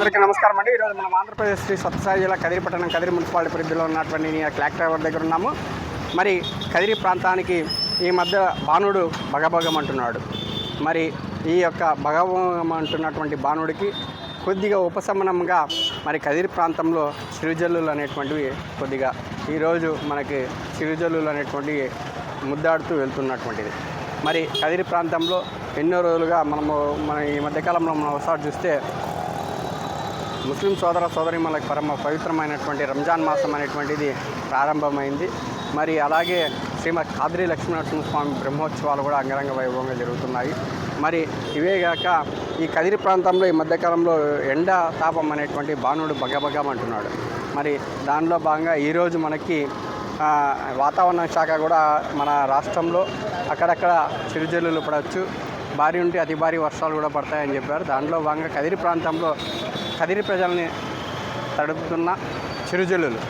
అండి ఈరోజు మనం ఆంధ్రప్రదేశ్ శ్రీ సత్యసాయి జిల్లా కదిరి పట్టణం కదిరి మున్సిపాలిటీ పరిధిలో ఉన్నటువంటి క్లాక్ డ్రైవర్ దగ్గర ఉన్నాము. మరి కదిరి ప్రాంతానికి ఈ మధ్య బాణుడు భగభగం అంటున్నాడు. మరి ఈ యొక్క భగభగం అంటున్నటువంటి బాణుడికి కొద్దిగా ఉపశమనంగా మరి కదిరి ప్రాంతంలో సిరిజల్లులు అనేటువంటివి కొద్దిగా ఈరోజు మనకి సిరిజల్లులు అనేటువంటివి ముద్దాడుతూ వెళ్తున్నటువంటిది. మరి కదిరి ప్రాంతంలో ఎన్నో రోజులుగా మనము మన ఈ మధ్యకాలంలో మనం ఒకసారి చూస్తే ముస్లిం సోదర సోదరిమలకు పరమ పవిత్రమైనటువంటి రంజాన్ మాసం అనేటువంటిది ప్రారంభమైంది. మరి అలాగే శ్రీమద్ కాద్రి లక్ష్మీనరసింహస్వామి బ్రహ్మోత్సవాలు కూడా అంగరంగ వైభవంగా జరుగుతున్నాయి. మరి ఇవే కాక ఈ కదిరి ప్రాంతంలో ఈ మధ్యకాలంలో ఎండ తాపం అనేటువంటి బాణుడు బగబగమంటున్నాడు మరి దానిలో భాగంగా ఈరోజు మనకి వాతావరణ శాఖ కూడా మన రాష్ట్రంలో అక్కడక్కడ చిరుజల్లులు పడవచ్చు. భారీ ఉంటే అతి భారీ వర్షాలు కూడా పడతాయని చెప్పారు. దాంట్లో భాగంగా కదిరి ప్రాంతంలో కదిరి ప్రజల్ని తడుపుతున్న చిరుజల్లులు.